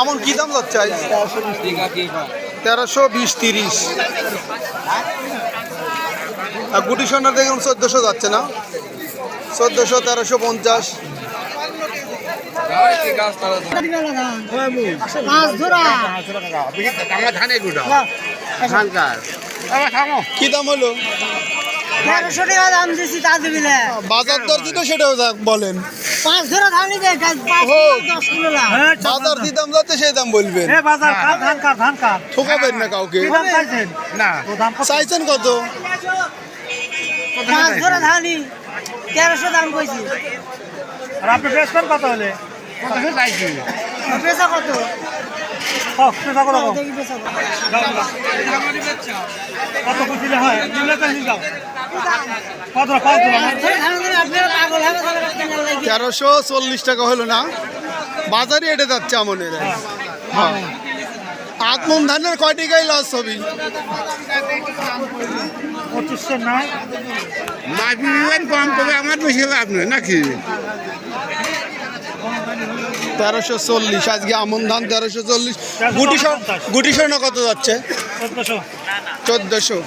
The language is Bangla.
আমন কি দাম যাচ্ছে তেরোশো বিশ তিরিশ। আর গুটি সোনার দেখুন চোদ্দোশো যাচ্ছে না? চোদ্দোশো তেরোশো পঞ্চাশ। কি দাম হলো? তা বাজার দর যেটা সেটাও বলেন। পাঁচ ধরা ধান নিবে দশ কিলো না বাজার যে দাম যাচ্ছে সেই দাম বলবেন। বাজার কার ধান কার ধান কার? ঠকাবেন না কাউকে। কি দাম চাইছেন? না। কত? চাইছেন কত? পাঁচ ধরা ধানি তেরোশো দাম কইছি। আর আপনি বেচবেন কত হলে? কতশো চাইছি পেশা কত? কত কম দেখি পেশা কত। কত বুঝলে হয়? কত? কত তেরোশো চল্লিশ টাকা হলো না। বাজারে এটা যাচ্ছে আমনের। হ্যাঁ। আত্মন ধানের কয় টাকাই লস নাই কম তবে আমার বেশি লাভ নয় নাকি? তেরোশো চল্লিশ আজকে আমন ধান তেরোশো চল্লিশ। গুটি স্বর্ণ- গুটি স্বর্ণ কত যাচ্ছে? চোদ্দশো।